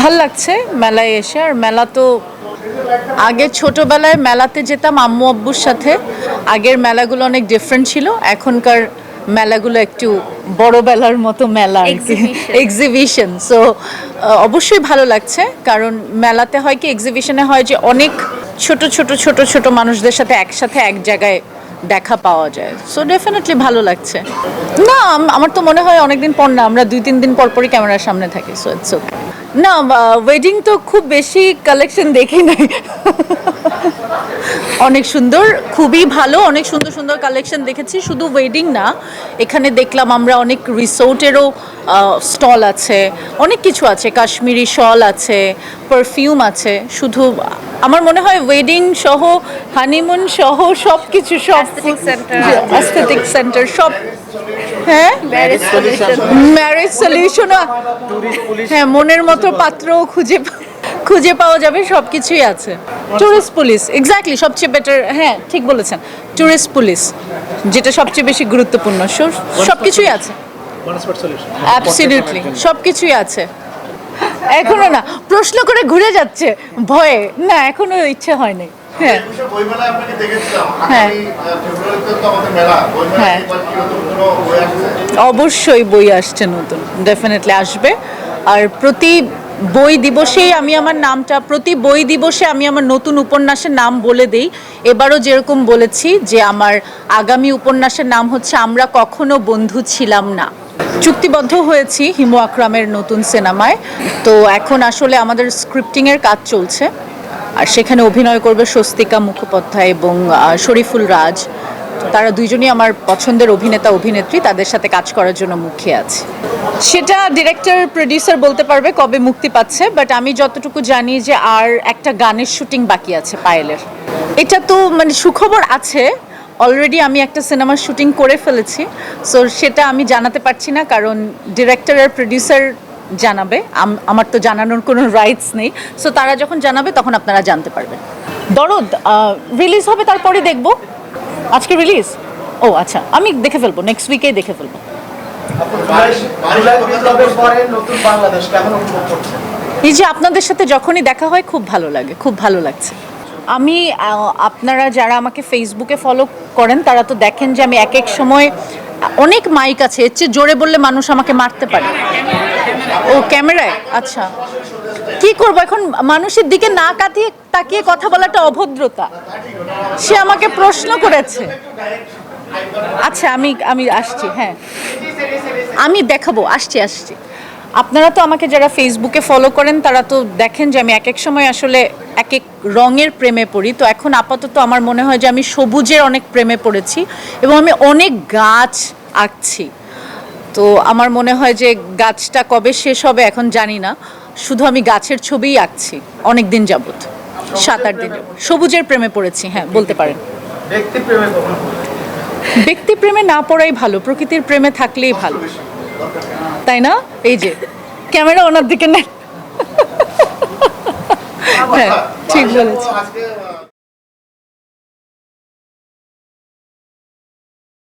ভালো লাগছে মেলায় এসে আর মেলা তো আগে ছোটবেলায় মেলাতে যেতাম আম্মু আব্বুর সাথে। আগের মেলাগুলো অনেক ডিফারেন্ট ছিল এখনকার মেলাগুলো একটু বড় বেলার মতো মেলা আর কি। এক্সিবিশন সো অবশ্যই ভালো লাগছে কারণ মেলাতে হয় কি এক্সিবিশনে হয় যে অনেক ছোট ছোট ছোট ছোট মানুষদের সাথে একসাথে এক জায়গায় দেখা পাওয়া যায়। সো ডেফিনেটলি ভালো লাগছে। না আমার তো মনে হয় অনেকদিন পর না আমরা দুই তিন দিন পর পরই ক্যামেরার সামনে থাকি সো ইটস ওকে না ওয়েডিং তো খুব বেশি কালেকশন দেখি নাই অনেক সুন্দর খুবই ভালো অনেক সুন্দর সুন্দর কালেকশন দেখেছি শুধু ওয়েডিং না এখানে দেখলাম আমরা অনেক রিসোর্টেরও স্টল আছে অনেক কিছু আছে কাশ্মীরি শল আছে পারফিউম আছে শুধু আমার মনে হয় ওয়েডিং সহ হানিমুন সহ সব কিছু সব. অ্যাস্থেটিক সেন্টার সব হ্যাঁ? ম্যারেজ সলিউশন ম্যারেজ সলিউশন হ্যাঁ মনের মতো পাত্রও খুঁজে খুঁজে পাওয়া যাবে সব কিছুই আছে। টুরিস্ট পুলিশ এক্স্যাক্টলি সবচেয়ে বেটার হ্যাঁ ঠিক বলেছেন। টুরিস্ট পুলিশ যেটা সবচেয়ে বেশি গুরুত্বপূর্ণ। সব কিছুই আছে। অ্যাবসলিউটলি সব কিছুই আছে। এখনও না প্রশ্ন করে ঘুরে যাচ্ছে ভয়ে। না এখনও ইচ্ছে হয়নি হ্যাঁ। হ্যাঁ। হ্যাঁ। অবশ্যই বই আসছে নতুন ডেফিনেটলি আসবে। আর প্রতি বই দিবসেই আমি আমার নামটা প্রতি বই দিবসে আমি আমার নতুন উপন্যাসের নাম বলে দেই। এবারও যেরকম বলেছি যে আমার আগামী উপন্যাসের নাম হচ্ছে আমরা কখনো বন্ধু ছিলাম না। চুক্তিবদ্ধ হয়েছি হিমু আকরামের নতুন সিনেমায়। তো এখন আসলে আমাদের স্ক্রিপ্টিংয়ের কাজ চলছে। আর সেখানে অভিনয় করবে স্বস্তিকা মুখোপাধ্যায় এবং শরীফুল রাজ। তারা দুইজনই আমার পছন্দের অভিনেতা, অভিনেত্রী, তাদের সাথে কাজ করার জন্য মুখে আছে। সেটা ডিরেক্টর প্রডিউসার বলতে পারবে কবে মুক্তি পাচ্ছে বাট আমি যতটুকু জানি যে আর একটা গানের শুটিং বাকি আছে পায়েলের। এটা তো মানে সুখবর আছে। অলরেডি আমি একটা সিনেমার শুটিং করে ফেলেছি। সো সেটা আমি জানাতে পারছি না, কারণ ডিরেক্টর আর প্রডিউসার জানাবে। আমার তো জানানোর কোনো রাইটস নেই। সো তারা যখন জানাবে, তখন আপনারা জানতে পারবেন। দরদ রিলিজ হবে, তারপরে দেখব। আজকে রিলিজ ও আচ্ছা। আমি দেখে ফেলব নেক্সট উইকেই দেখে ফেলব। এই যে আপনাদের সাথে যখনই দেখা হয়, খুব ভালো লাগে, খুব ভালো লাগছে। আমি আপনারা যারা আমাকে ফেসবুকে ফলো করেন, তারা তো দেখেন যে আমি এক এক সময় অনেক মাইক আছে। এর চেয়ে জোরে বললে মানুষ আমাকে মারতে পারে। ও, ক্যামেরায়? আচ্ছা। কি করব? এখন মানুষের দিকে না কাতিয়ে তাকিয়ে কথা বলাটা অভদ্রতা। সে আমাকে প্রশ্ন করেছে। আচ্ছা আমি আমি আসছি হ্যাঁ। আমি দেখাবো, আসছি আসছি। আপনারা তো আমাকে যারা ফেসবুকে ফলো করেন, তারা তো দেখেন যে আমি এক এক সময় আসলে এক এক রঙের প্রেমে পড়ি। তো এখন আপাতত আমার মনে হয় যে আমি সবুজের অনেক প্রেমে পড়েছি এবং আমি অনেক গাছ আঁকছি। তো আমার মনে হয় যে গাছটা কবে শেষ হবে এখন জানি না। শুধু আমি গাছের ছবিই আঁকছি অনেক দিন যাবত সাত আট দিন সবুজের প্রেমে পড়েছি হ্যাঁ বলতে পারেন। ব্যক্তি প্রেমে না পড়াই ভালো প্রকৃতির প্রেমে থাকলেই ভালো। তাই না? এই যে ক্যামেরা ওনার দিকে নেন হ্যাঁ ঠিক বলেছি